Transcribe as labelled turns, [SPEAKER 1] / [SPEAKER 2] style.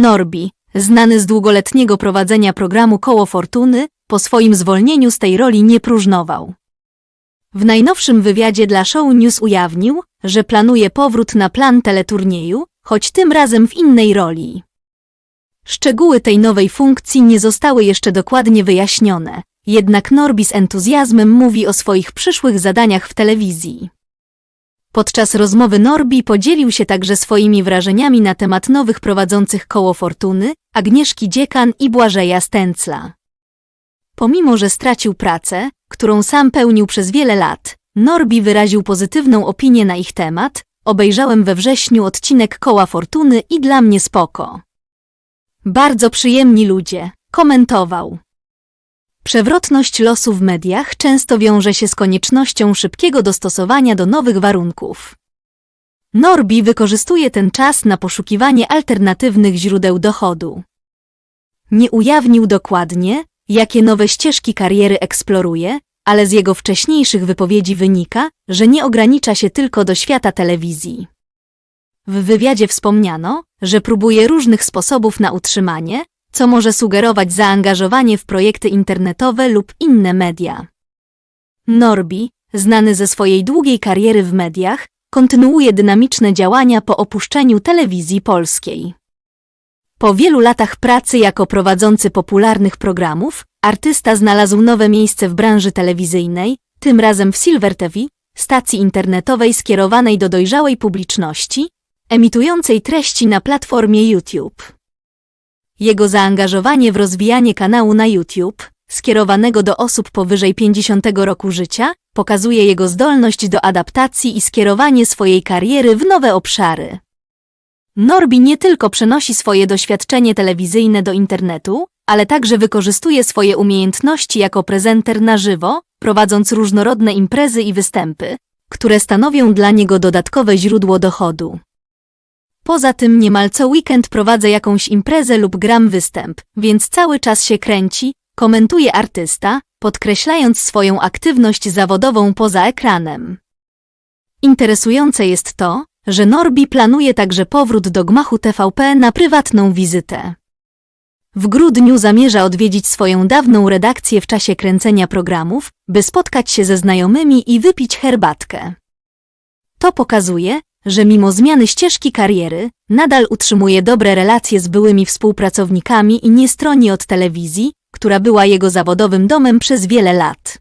[SPEAKER 1] Norbi, znany z długoletniego prowadzenia programu Koło Fortuny, po swoim zwolnieniu z tej roli nie próżnował. W najnowszym wywiadzie dla Show News ujawnił, że planuje powrót na plan teleturnieju, choć tym razem w innej roli. Szczegóły tej nowej funkcji nie zostały jeszcze dokładnie wyjaśnione, jednak Norbi z entuzjazmem mówi o swoich przyszłych zadaniach w telewizji. Podczas rozmowy Norbi podzielił się także swoimi wrażeniami na temat nowych prowadzących koło fortuny, Agnieszki Dziekan i Błażeja Stęcla. Pomimo, że stracił pracę, którą sam pełnił przez wiele lat, Norbi wyraził pozytywną opinię na ich temat, obejrzałem we wrześniu odcinek Koła Fortuny i dla mnie spoko. Bardzo przyjemni ludzie, komentował. Przewrotność losu w mediach często wiąże się z koniecznością szybkiego dostosowania do nowych warunków. Norbi wykorzystuje ten czas na poszukiwanie alternatywnych źródeł dochodu. Nie ujawnił dokładnie, jakie nowe ścieżki kariery eksploruje, ale z jego wcześniejszych wypowiedzi wynika, że nie ogranicza się tylko do świata telewizji. W wywiadzie wspomniano, że próbuje różnych sposobów na utrzymanie, co może sugerować zaangażowanie w projekty internetowe lub inne media. Norbi, znany ze swojej długiej kariery w mediach, kontynuuje dynamiczne działania po opuszczeniu telewizji polskiej. Po wielu latach pracy jako prowadzący popularnych programów, artysta znalazł nowe miejsce w branży telewizyjnej, tym razem w Silver TV, stacji internetowej skierowanej do dojrzałej publiczności, emitującej treści na platformie YouTube. Jego zaangażowanie w rozwijanie kanału na YouTube, skierowanego do osób powyżej 50 roku życia, pokazuje jego zdolność do adaptacji i skierowanie swojej kariery w nowe obszary. Norbi nie tylko przenosi swoje doświadczenie telewizyjne do internetu, ale także wykorzystuje swoje umiejętności jako prezenter na żywo, prowadząc różnorodne imprezy i występy, które stanowią dla niego dodatkowe źródło dochodu. Poza tym niemal co weekend prowadzę jakąś imprezę lub gram występ, więc cały czas się kręci, komentuje artysta, podkreślając swoją aktywność zawodową poza ekranem. Interesujące jest to, że Norbi planuje także powrót do gmachu TVP na prywatną wizytę. W grudniu zamierza odwiedzić swoją dawną redakcję w czasie kręcenia programów, by spotkać się ze znajomymi i wypić herbatkę. To pokazuje, że mimo zmiany ścieżki kariery, nadal utrzymuje dobre relacje z byłymi współpracownikami i nie stroni od telewizji, która była jego zawodowym domem przez wiele lat.